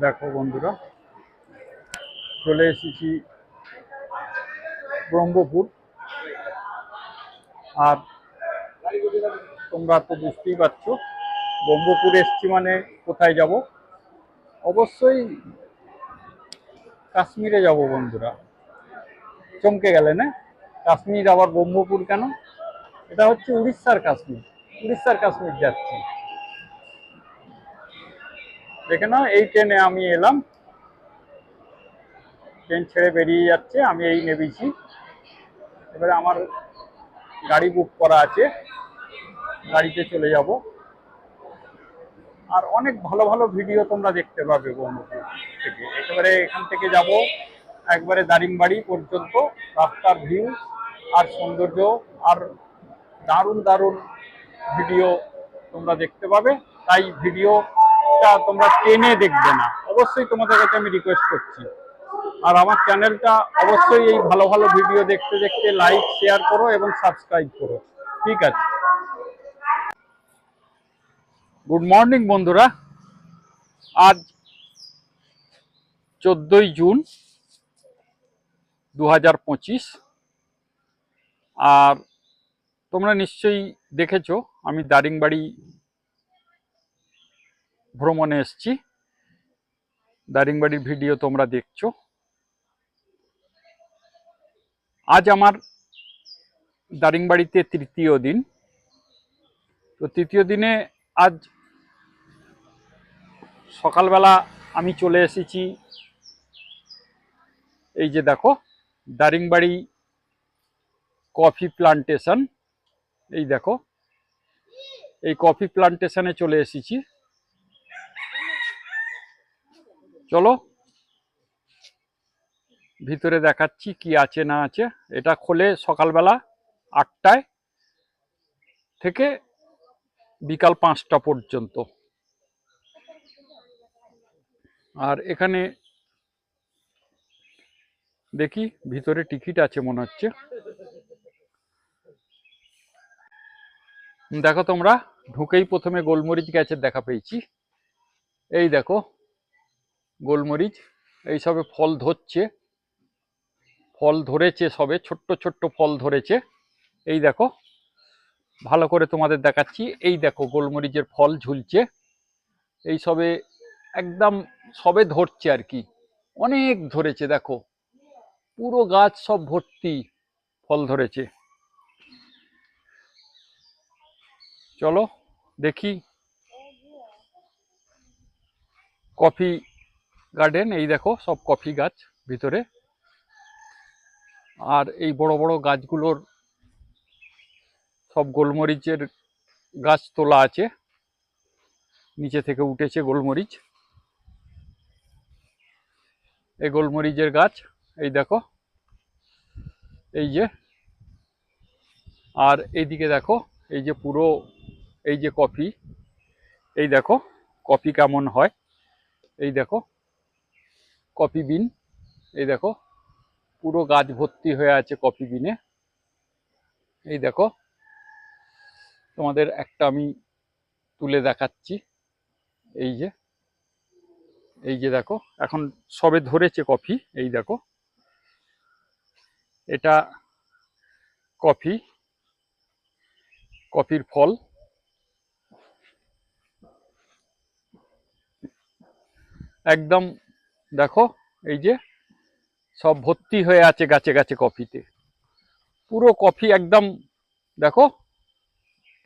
দেখো বন্ধুরা, চলে এসেছি ব্রহ্মপুর। আর তোমরা তো বুঝতেই পারছ, ব্রহ্মপুর এসছি মানে কোথায় যাব? অবশ্যই কাশ্মীরে যাব বন্ধুরা। চমকে গেলে না? কাশ্মীর আবার ব্রহ্মপুর কেন? এটা হচ্ছে উড়িষ্যার কাশ্মীর। উড়িষ্যার কাশ্মীর যাচ্ছি। দেখে নাও, এই ট্রেনে আমি এলাম। ট্রেন ছেড়ে বেরিয়ে যাচ্ছে, আমি এই নেবেছি এবারে আমার গাড়ি বুক করা আছে, গাড়িতে চলে যাব। আর অনেক ভালো ভালো ভিডিও তোমরা দেখতে পাবে বন্ধুপুর থেকে। একেবারে এখান থেকে যাব, একবারে দারিমবাড়ি পর্যন্ত, রাস্তার ভিউ আর সৌন্দর্য, আর দারুণ দারুণ ভিডিও তোমরা দেখতে পাবে। তাই ভিডিওটা তোমরা টেনে দেখবে না। অবশ্যই তোমাদের কাছে আমি রিকোয়েস্ট করছি। আর আমার চ্যানেলটা অবশ্যই এই ভালো ভালো ভিডিও দেখতে দেখতে লাইক শেয়ার করো এবং সাবস্ক্রাইব করো। ঠিক আছে? গুড মর্নিং বন্ধুরা। আজ চোদ্দই জুন দু হাজার পঁচিশ। আর তোমরা নিশ্চয়ই দেখেছ, আমি দারিংবাড়ি ভ্রমণে এসছি। দারিংবাড়ির ভিডিও তোমরা দেখছ। আজ আমার দারিংবাড়িতে তৃতীয় দিন। তো তৃতীয় দিনে আজ সকালবেলা আমি চলে এসেছি। এই যে দেখো, দারিংবাড়ি কফি প্লান্টেশন। এই দেখো, এই কফি প্লান্টেশনে চলে এসেছি। চলো। ভিতরে দেখাচ্ছি কি আছে না আছে। এটা খোলে সকালবেলা আটটায় থেকে বিকাল পাঁচটা পর্যন্ত। আর এখানে দেখি ভিতরে টিকিট আছে মনে হচ্ছে। দেখো তোমরা, ঢুকেই প্রথমে গোলমরিচ গাছের দেখা পেয়েছি। এই দেখো গোলমরিচ এই সবে ফল ধরছে। ফল ধরেছে সবে, ছোট্ট ছোট্ট ফল ধরেছে। এই দেখো, ভালো করে তোমাদের দেখাচ্ছি। এই দেখো, গোলমরিচের ফল ঝুলছে। এই সবে একদম সবে ধরছে আর কি। অনেক ধরেছে, দেখো। পুরো গাছ সব ভর্তি ফল ধরেছে। চলো দেখি। কফি গার্ডেন এই দেখো, সব কফি গাছ ভিতরে। আর এই বড় বড় গাছগুলোর সব গোলমরিচের গাছ তোলা আছে। নিচে থেকে উঠেছে গোলমরিচ। এই গোলমরিচের গাছ, এই দেখো, এই যে। আর এইদিকে দেখো, এই যে পুরো, এই যে কফি, এই দেখো, কফি কেমন হয়, এই দেখো। Coffee bean. এই দেখো, পুরো গাছ ভর্তি হয়ে আছে কফি বিনে। এই দেখো, তোমাদের একটা আমি তুলে দেখাচ্ছি। এই যে এই যে দেখো, এখন সবে ধরেছে কফি। এই দেখো, এটা কফি, কফির ফল। একদম দেখো, এই যে সব ভর্তি হয়ে আছে গাছে গাছে কফিতে। পুরো কফি একদম, দেখো,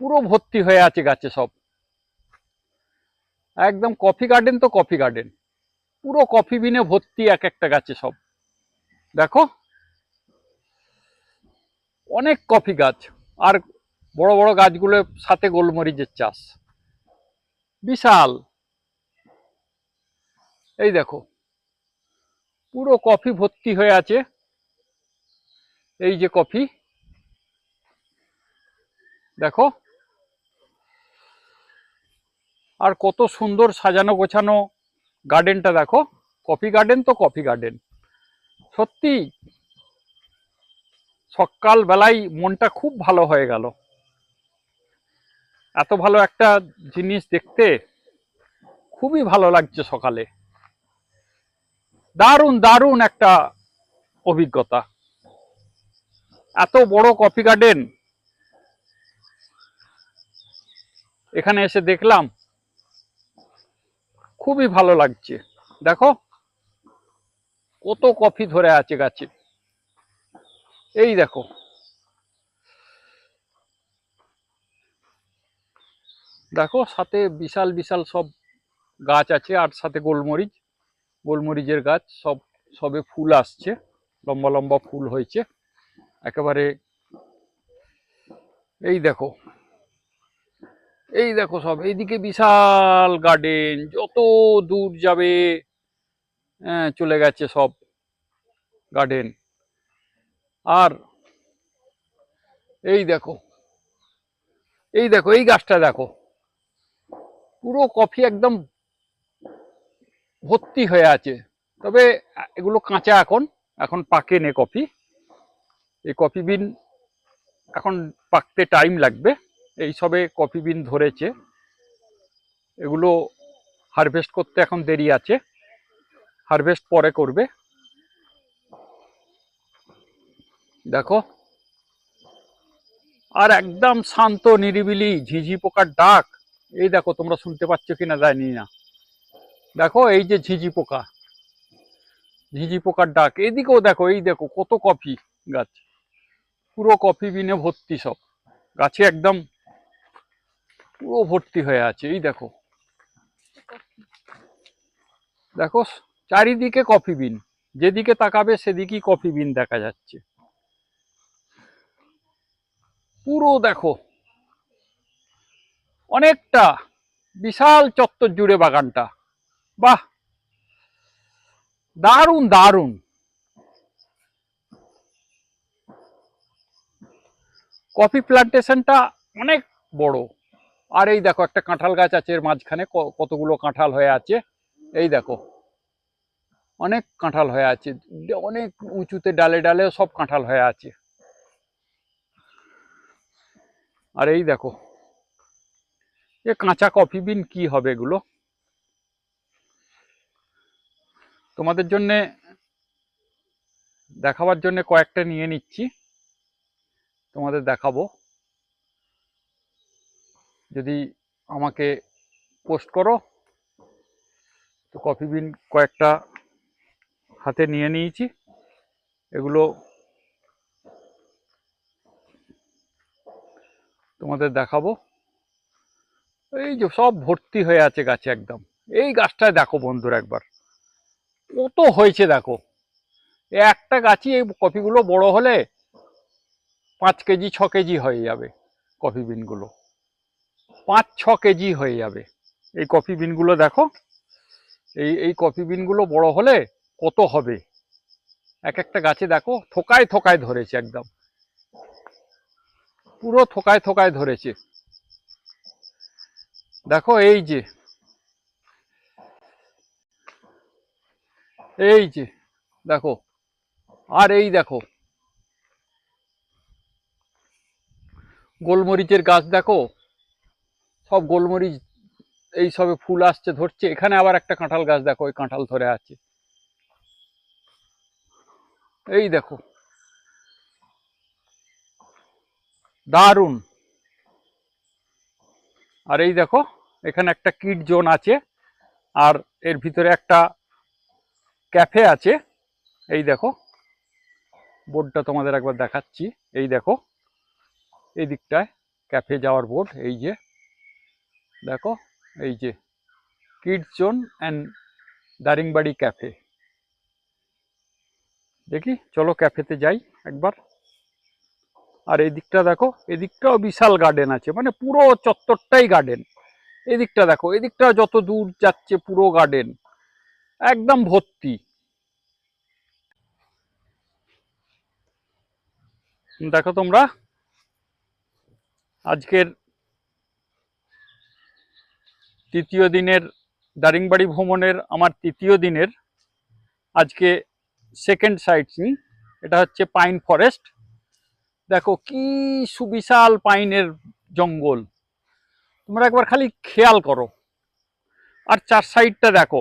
পুরো ভর্তি হয়ে আছে গাছে সব। একদম কফি গার্ডেন তো কফি গার্ডেন। পুরো কফি বিনে ভর্তি এক একটা গাছে সব। দেখো, অনেক কফি গাছ। আর বড় বড় গাছগুলোর সাথে গোলমরিচের চাষ। বিশাল। এই দেখো পুরো কফি ভর্তি হয়ে আছে। এই যে কফি। দেখো। আর কত সুন্দর সাজানো গোছানো গার্ডেনটা দেখো। কফি গার্ডেন তো কফি গার্ডেন। সত্যি, সকাল বেলায় মনটা খুব ভালো হয়ে গেল। এত ভালো একটা জিনিস দেখতে খুবই ভালো লাগছে সকালে। দারুণ দারুণ একটা অভিজ্ঞতা। এত বড় কফি গার্ডেন। এখানে এসে দেখলাম, খুবই ভালো লাগছে। দেখো, কত কফি ধরে আছে গাছে। এই দেখো। দেখো, সাথে বিশাল বিশাল সব গাছ আছে, আর সাথে গোলমরিচ। গোলমরিচের গাছ সব সবে ফুল আসছে লম্বা লম্বা ফুল হয়েছে। একেবারে এই দেখো এই দেখো সব এইদিকে বিশাল গার্ডেন যত দূর যাবে হ্যাঁ, চলে গেছে সব গার্ডেন আর এই দেখো এই দেখো এই গাছটা দেখো পুরো কফি একদম ভর্তি হয়ে আছে। তবে, এগুলো কাঁচা এখন। এখন পাকে নে কফি। এই কফি বিন এখন পাকতে টাইম লাগবে। এই সবে কফি বিন ধরেছে। এগুলো হারভেস্ট করতে এখন দেরি আছে। হারভেস্ট পরে করবে। দেখো। আর একদম শান্ত, নিরিবিলি, ঝিঝি পোকার ডাক। এই দেখো, তোমরা শুনতে পাচ্ছ কিনা জানি না। দেখো, এই যে ঝিঝি পোকা। ঝিঝি পোকার ডাক। এদিকেও দেখো, এই দেখো, কত কফি গাছ। পুরো কফি বিনে ভর্তি সব। গাছে একদম পুরো ভর্তি হয়ে আছে। এই দেখো। দেখো, চারিদিকে কফি বিন। যেদিকে তাকাবে সেদিকেই কফি বিন দেখা যাচ্ছে। পুরো দেখো। অনেকটা বিশাল চত্বর জুড়ে বাগানটা। বাহ! দারুণ দারুণ। কফি প্লান্টেশনটা অনেক বড়। আর এই দেখো, একটা কাঁঠাল গাছ আছে, এর মাঝখানে কতগুলো কাঁঠাল হয়ে আছে। এই দেখো, অনেক কাঁঠাল হয়ে আছে, অনেক উঁচুতে ডালে ডালে সব কাঁঠাল হয়ে আছে। আর এই দেখো, এ কাঁচা কফি বিন কি হবে এগুলো? তোমাদের জন্য, দেখাবার জন্য কয়েকটা নিয়ে নিচ্ছি। তোমাদের দেখাবো। যদি আমাকে পোস্ট করো, তো কফি বিন কয়েকটা হাতে নিয়ে নিয়েছি। এগুলো তোমাদের দেখাবো। এই যে সব ভর্তি হয়ে আছে গাছে একদম। এই গাছটায় দেখো বন্ধুরা একবার। কত হয়েছে দেখো? একটা গাছই এই কফিগুলো বড় হলে পাঁচ কেজি, ছ কেজি হয়ে যাবে কফি বিনগুলো। পাঁচ, ছ কেজি হয়ে যাবে। এই কফি বিনগুলো দেখো, এই এই কফি বিনগুলো বড় হলে কত হবে? এক একটা গাছে দেখো, থোকায় থোকায় ধরেছে একদম। পুরো থোকায় থোকায় ধরেছে। দেখো এই যে এই যে, দেখো, আর এই দেখো। গোলমরিচের গাছ দেখো? সব গোলমরিচ, এই সবে ফুল আসছে, ধরছে। এখানে আবার একটা কাঁঠাল গাছ দেখো, ওই কাঁঠাল ধরে আছে। এই দেখো। দারুণ। আর এই দেখো, এখানে একটা কিট জোন আছে, আর এর ভিতরে একটা ক্যাফে আছে। এই দেখো। বোর্ডটা তোমাদের একবার দেখাচ্ছি। এই দেখো। এই দিকটায় ক্যাফে যাওয়ার বোর্ড। এই যে। দেখো। এই যে। Kids zone and Daringbadi cafe দেখি, চলো ক্যাফেতে যাই একবার। আর এই দিকটা দেখো এদিকটাও বিশাল গার্ডেন আছে। মানে পুরো চত্বরটাই গার্ডেন এদিকটা দেখো এদিকটা যত দূর যাচ্ছে পুরো গার্ডেন একদম ভর্তি। দেখো তোমরা, আজকের তৃতীয় দিনের দারিংবাড়ি ভ্রমণের আমার তৃতীয় দিনের আজকে সেকেন্ড সাইট সিন এটা হচ্ছে পাইন ফরেস্ট দেখো কি সুবিশাল পাইনের জঙ্গল। তোমরা একবার খালি খেয়াল করো। আর চার সাইডটা দেখো।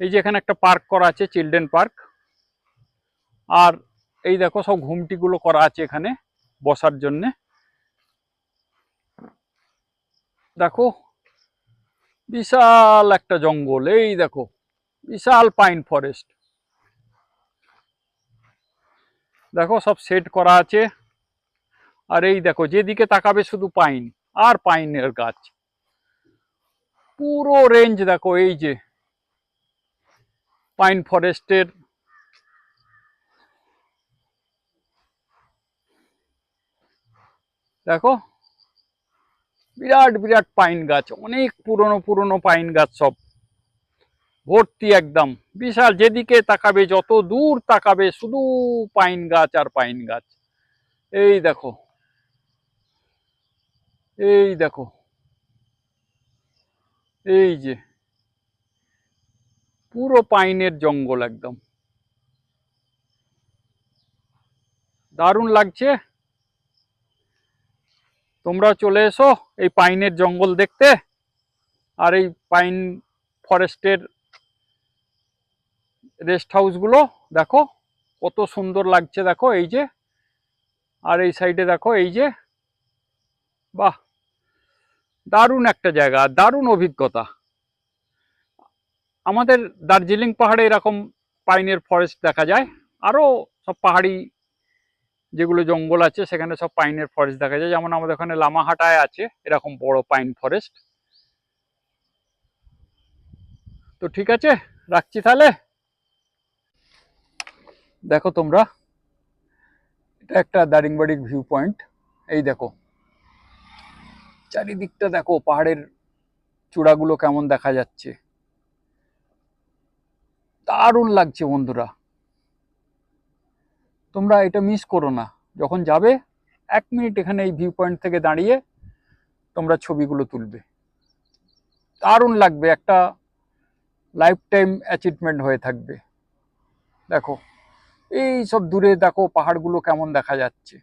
এই যে এখানে একটা পার্ক করা আছে চিলড্রেন পার্ক আর এই দেখো সব ঘুমটিগুলো করা আছে এখানে বসার জন্যে। দেখো, বিশাল একটা জঙ্গল, এই দেখো, বিশাল পাইন ফরেস্ট। দেখো, সব সেট করা আছে। আর এই দেখো, যেদিকে তাকাবে শুধু পাইন, আর পাইনের গাছ। পুরো রেঞ্জ দেখো, এই যে, পাইন ফরেস্টের দেখো, বিরাট বিরাট পাইন গাছ, অনেক পুরনো পুরনো পাইন গাছ সব। ভর্তি একদম। বিশাল, যেদিকে তাকাবে, যত দূর তাকাবে, শুধু পাইন গাছ আর পাইন গাছ। এই দেখো এই দেখো, এই যে, পুরো পাইনের জঙ্গল একদম। দারুণ লাগছে। তোমরা চলে এসো এই পাইনের জঙ্গল দেখতে আর এই পাইন ফরেস্টের রেস্ট হাউসগুলো দেখো, কত সুন্দর লাগছে দেখো এই যে। আর এই সাইডে দেখো এই যে, বাহ, দারুণ একটা জায়গা, দারুণ অভিজ্ঞতা। আমাদের দার্জিলিং পাহাড়ে এরকম পাইনের ফরেস্ট দেখা যায় আরও সব পাহাড়ি যেগুলো জঙ্গল আছে, সেখানে সব পাইনের ফরেস্ট দেখা যায়। যেমন আমাদের ওখানে লামাহাটায় আছে, এরকম বড় পাইন ফরেস্ট তো ঠিক আছে, রাখছি তাহলে। দেখো তোমরা, এটা একটা দারিংবাড়ির ভিউ পয়েন্ট এই দেখো, চারিদিকটা দেখো, পাহাড়ের চূড়াগুলো কেমন দেখা যাচ্ছে। দারুণ লাগছে বন্ধুরা। তোমরা এটা মিস করো না। যখন যাবে, এক মিনিট এখানে এই ভিউ পয়েন্ট থেকে দাঁড়িয়ে তোমরা ছবিগুলো তুলবে। দারুণ লাগবে, একটা লাইফ টাইম অ্যাচিভমেন্ট হয়ে থাকবে। দেখো, এই সব দূরে দেখো পাহাড়গুলো কেমন দেখা যাচ্ছে।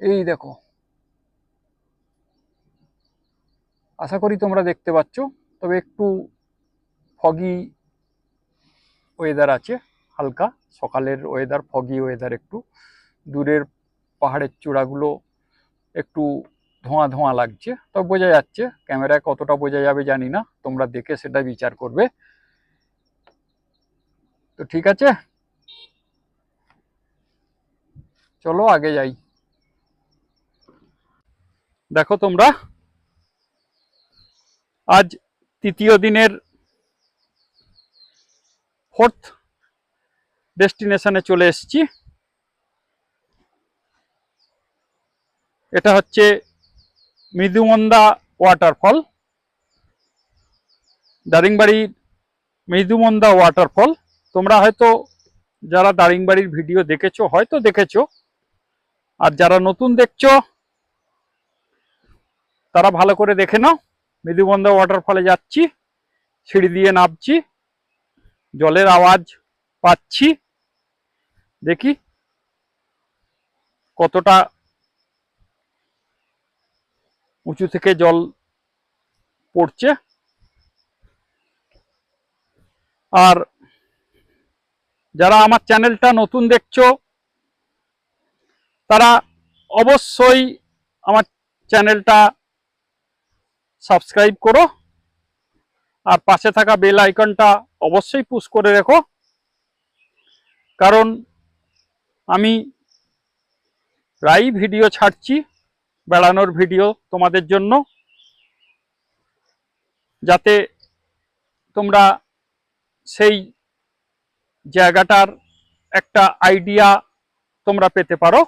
এই দেখো। আশা করি তোমরা দেখতে পাচ্ছ, তবে একটু ফগি ওয়েদার আছে। হালকা, সকালের ওয়েদার ফগি ওয়েদার একটু। দূরের পাহাড়ের চূড়াগুলো একটু ধোঁয়া ধোঁয়া লাগছে তবে বোঝা যাচ্ছে ক্যামেরায় কতটা বোঝা যাবে জানি না, তোমরা দেখে সেটা বিচার করবে। তো ঠিক আছে? চলো আগে যাই। দেখো তোমরা, আজ তৃতীয় দিনের ফোর্থ ডেস্টিনেশনে চলে এসেছি। এটা হচ্ছে মৃদুমন্দা ওয়াটারফল। দারিংবাড়ির মৃদুমন্দা ওয়াটারফল। তোমরা হয়তো যারা দারিংবাড়ির ভিডিও দেখেছ, হয়তো দেখেছ। আর যারা নতুন দেখছ, তারা ভালো করে দেখে নাও। মৃদুবন্ধা ওয়াটারফলে যাচ্ছি, সিঁড়ি দিয়ে নামছি, জলের আওয়াজ পাচ্ছি। দেখি। কতটা উঁচু থেকে জল পড়ছে। আর যারা আমার চ্যানেলটা নতুন দেখছ, তারা অবশ্যই আমার চ্যানেলটা সাবস্ক্রাইব করো। আর পাশে থাকা বেল আইকনটা অবশ্যই পুশ করে রেখো। কারণ আমি প্রায়ই ভিডিও ছাড়ছি, বেড়ানোর ভিডিও তোমাদের জন্য। যাতে তোমরা সেই জায়গাটার একটা আইডিয়া তোমরা পেতে পারো।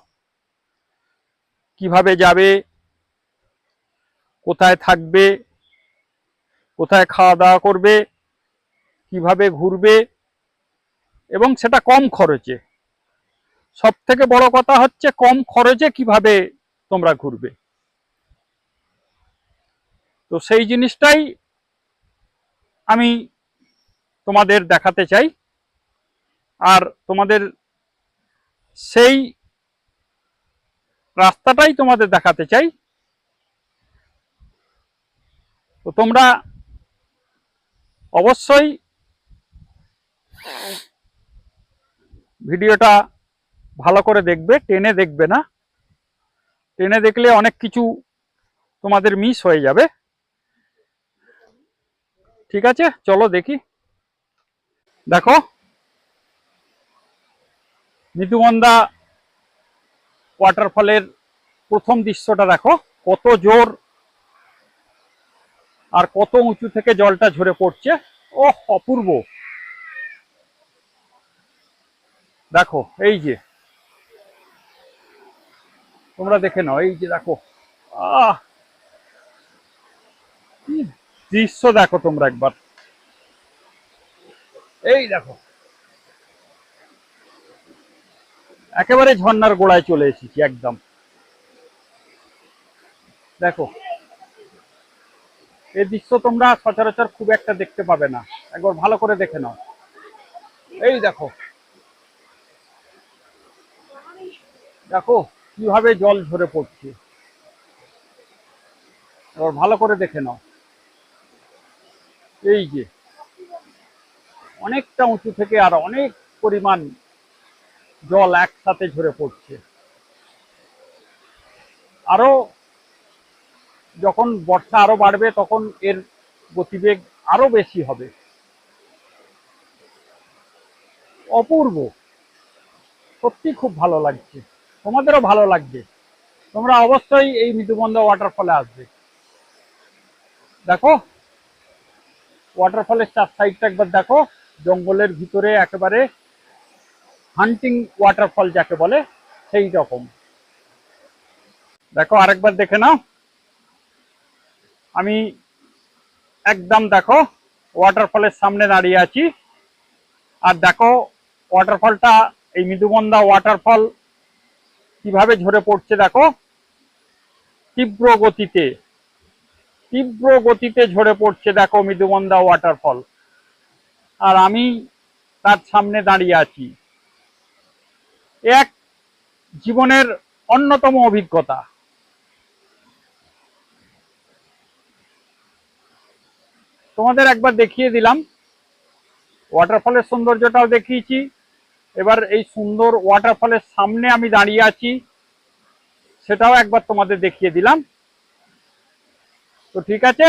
কীভাবে যাবে, কোথায় থাকবে, কোথায় খাওয়া দাওয়া করবে, কীভাবে ঘুরবে, এবং সেটা কম খরচে। সব থেকে বড় কথা হচ্ছে কম খরচে কীভাবে তোমরা ঘুরবে। তো সেই জিনিসটাই আমি তোমাদের দেখাতে চাই। আর তোমাদের সেই রাস্তাটাই তোমাদের দেখাতে চাই। তো তোমরা অবশ্যই ভিডিওটা ভালো করে দেখবে, টেনে দেখবে না। টেনে দেখলে অনেক কিছু তোমাদের মিস হয়ে যাবে। ঠিক আছে? চলো দেখি। দেখো মৃদুমন্দা ওয়াটারফলের প্রথম দৃশ্যটা দেখো। কত জোর আর কত উঁচু থেকে জলটা ঝরে পড়ছে। ও অপূর্ব। দেখো, এই যে তোমরা দেখে নাও, এই যে দেখো। আহ! দৃশ্য দেখো তোমরা একবার। এই দেখো। একেবারে ঝর্ণার গোড়ায় চলে এসেছি, একদম। দেখো। এই দৃশ্য তোমরা সচরাচর খুব একটা দেখতে পাবে না। একবার ভালো করে দেখে নাও। এই দেখো। দেখো। কীভাবে জল ঝরে পড়ছে? এবার ভালো করে দেখে নাও। এই যে, অনেকটা উঁচু থেকে আর অনেক পরিমাণ জল একসাথে ঝরে পড়ছে। আরও যখন বর্ষা আরও বাড়বে, তখন এর গতিবেগ আরও বেশি হবে। অপূর্ব! সত্যি খুব ভালো লাগছে। তোমাদেরও ভালো লাগবে। তোমরা অবশ্যই এই মৃদুবন্ধ ওয়াটারফলে আসবে। দেখো ওয়াটারফলের চার সাইডটা একবার দেখো, জঙ্গলের ভিতরে একেবারে হান্টিং ওয়াটারফল যাকে বলে, সেই রকম। দেখো, আরেকবার দেখে নাও। আমি একদম দেখো ওয়াটারফলের সামনে দাঁড়িয়ে আছি। আর দেখো ওয়াটারফলটা এই মৃদুবন্ধা ওয়াটারফল কীভাবে ঝরে পড়ছে দেখো? তীব্র গতিতে তীব্র গতিতে ঝরে পড়ছে দেখো মৃদুবন্ধা ওয়াটারফল আর আমি তার সামনে দাঁড়িয়ে আছি। এক জীবনের অন্যতম অভিজ্ঞতা। তোমাদের একবার দেখিয়ে দিলাম। ওয়াটারফলের সৌন্দর্যটাও দেখিয়েছি। এবার এই সুন্দর ওয়াটারফলের সামনে আমি দাঁড়িয়ে আছি, সেটাও একবার তোমাদের দেখিয়ে দিলাম। তো ঠিক আছে?